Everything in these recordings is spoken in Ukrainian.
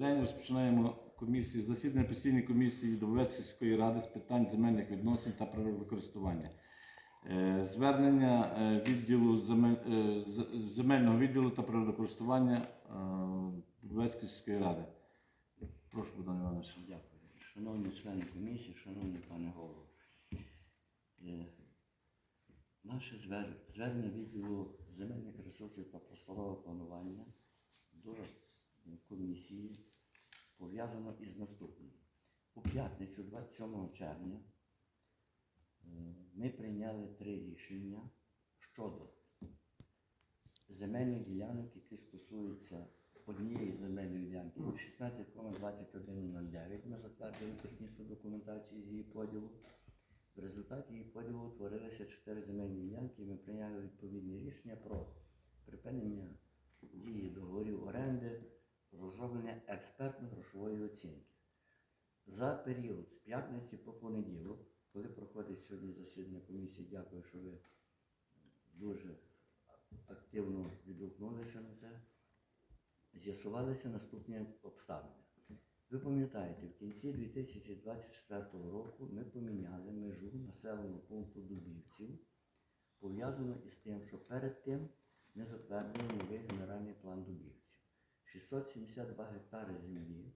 День розпочинаємо комісію, засідання постійної комісії Добровецької ради з питань земельних відносин та природокористування. Е, Звернення е, відділу земель, е, земельного відділу та природокористування Добровецької ради. Прошу, Богдан Іванович. Дякую. Шановні члени комісії, шановний пане голово. Наше звернення відділу земельних ресурсів та просторового планування до комісії пов'язано із наступним. У п'ятницю, 27 червня, е, ми прийняли три рішення щодо земельних ділянок, які стосуються однієї земельної ділянки 16,2109. Ми затвердили технічну документацію з її поділу. В результаті її поділу утворилися чотири земельні ділянки, і ми прийняли відповідні рішення про припинення дії договорів оренди, розроблення експертно-грошової оцінки. За період з п'ятниці по понеділок, коли проходить сьогодні засідання комісії, дякую, що ви дуже активно відгукнулися на це, з'ясувалися наступні обставини. Ви пам'ятаєте, в кінці 2024 року ми поміняли межу населеного пункту Дубівців, пов'язано із тим, що перед тим ми затвердили новий генеральний. 672 гектари землі,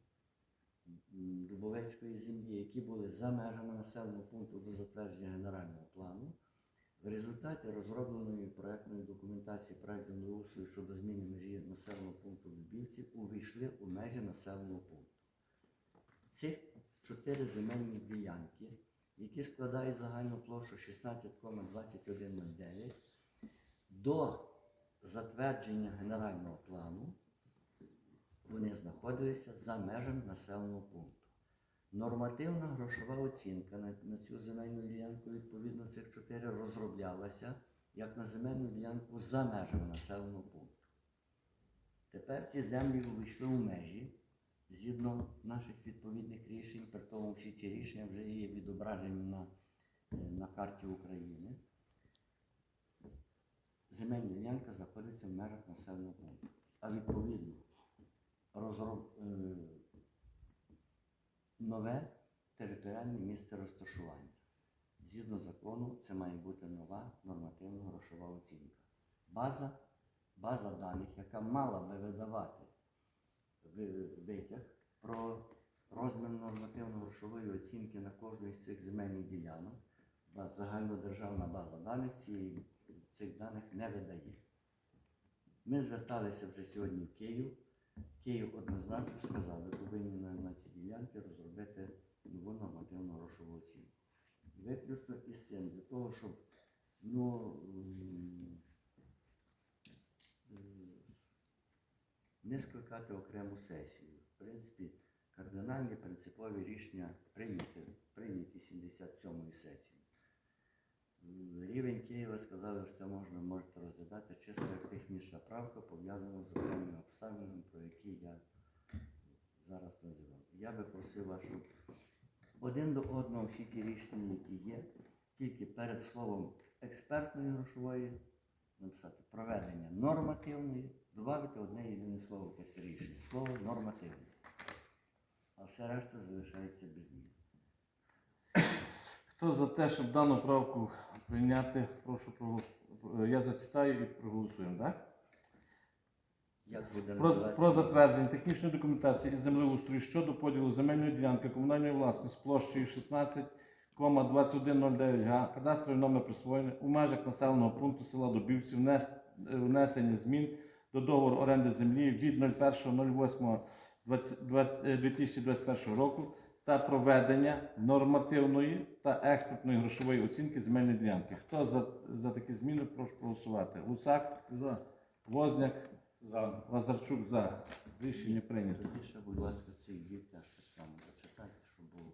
Дубовецької землі, які були за межами населеного пункту до затвердження генерального плану, в результаті розробленої проектної документації проект землеустрою щодо зміни межі населеного пункту Дубівців увійшли у межі населеного пункту. Цих чотири земельні ділянки, які складають загальну площу 16,2109, до затвердження генерального плану вони знаходилися за межами населеного пункту. Нормативна грошова оцінка на, на цю земельну ділянку, відповідно цих чотири, розроблялася як на земельну ділянку за межами населеного пункту. Тепер ці землі увійшли у межі згідно наших відповідних рішень, при тому всі ці рішення вже є відображені на, на карті України. Земельна ділянка знаходиться в межах населеного пункту. А відповідно розроб, е, нове територіальне місце розташування. Згідно закону, це має бути нова нормативна грошова оцінка. База, база даних, яка мала би видавати ви- витяг про розмір нормативно-грошової оцінки на кожну з цих земельних ділянок, загальнодержавна база даних цієї, цих даних не видає. Ми зверталися вже сьогодні в Київ. Київ однозначно сказав, ви повинні на, на ці ділянки розробити нову нормативну грошову оцінку. Виключно із цим, для того, щоб ну, не скликати окрему сесію. В принципі, кардинальні принципові рішення прийняті, прийняті 77-ї сесії. Рівень Києва сказали, що це можна можете розглядати чисто як технічна правка, пов'язана з окремими обставинами, про які я зараз називав. Я би просив вас, щоб один до одного всі ті рішення, які є, тільки перед словом експертної грошової написати проведення нормативної, додати одне єдине слово тих рішень. Слово нормативне. А все решта залишається без змін. Хто за те, щоб дану правку прийняти, прошу проголосувати. Я зачитаю і проголосуємо, так? Як буде Про, називатися? про затвердження технічної документації із землеустрою щодо поділу земельної ділянки комунальної власності площею 16,2109 га, кадастровий номер присвоєний у межах населеного пункту села Дубівці, внес, внесення змін до договору оренди землі від 01.08.2021 року та проведення нормативної та експертної грошової оцінки земельної ділянки. Хто за, за такі зміни, прошу проголосувати. Гусак, За. Возняк, За. Лазарчук за. Рішення прийнято. Тоді ще, будь ласка, цей дві теж так само зачитайте, щоб було.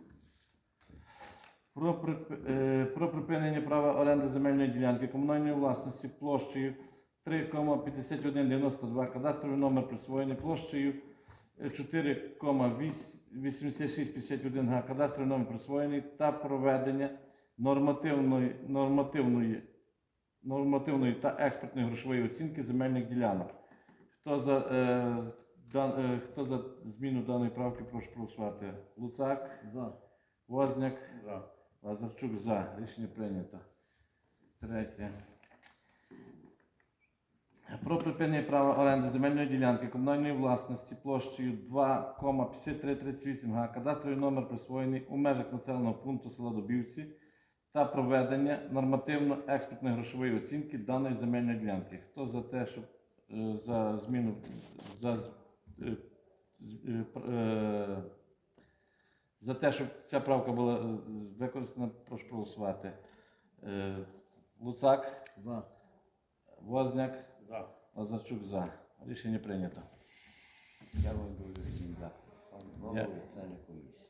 Про, прип- е, про припинення права оренди земельної ділянки комунальної власності площею 3,5192, кадастровий номер присвоєний площею 4,8651 га, кадастровий номер присвоєний та проведення нормативної, нормативної, нормативної та експертної грошової оцінки земельних ділянок. Хто за е, дан- е, хто за зміну даної правки, прошу проголосувати. Луцак, За. Возняк, Лазарчук за. Рішення прийнято. Третє. Про припинення права оренди земельної ділянки комунальної власності площею 2,5338 га. Кадастровий номер присвоєний у межах населеного пункту села Дубівці та проведення нормативно-експертної грошової оцінки даної земельної ділянки. Хто за те, щоб е, за зміну за, е, е, за те, щоб ця правка була використана, прошу проголосувати. Луцак, За. Возняк, Лазарчук за. Рішення прийнято. Дякую дуже всім за члени комісії.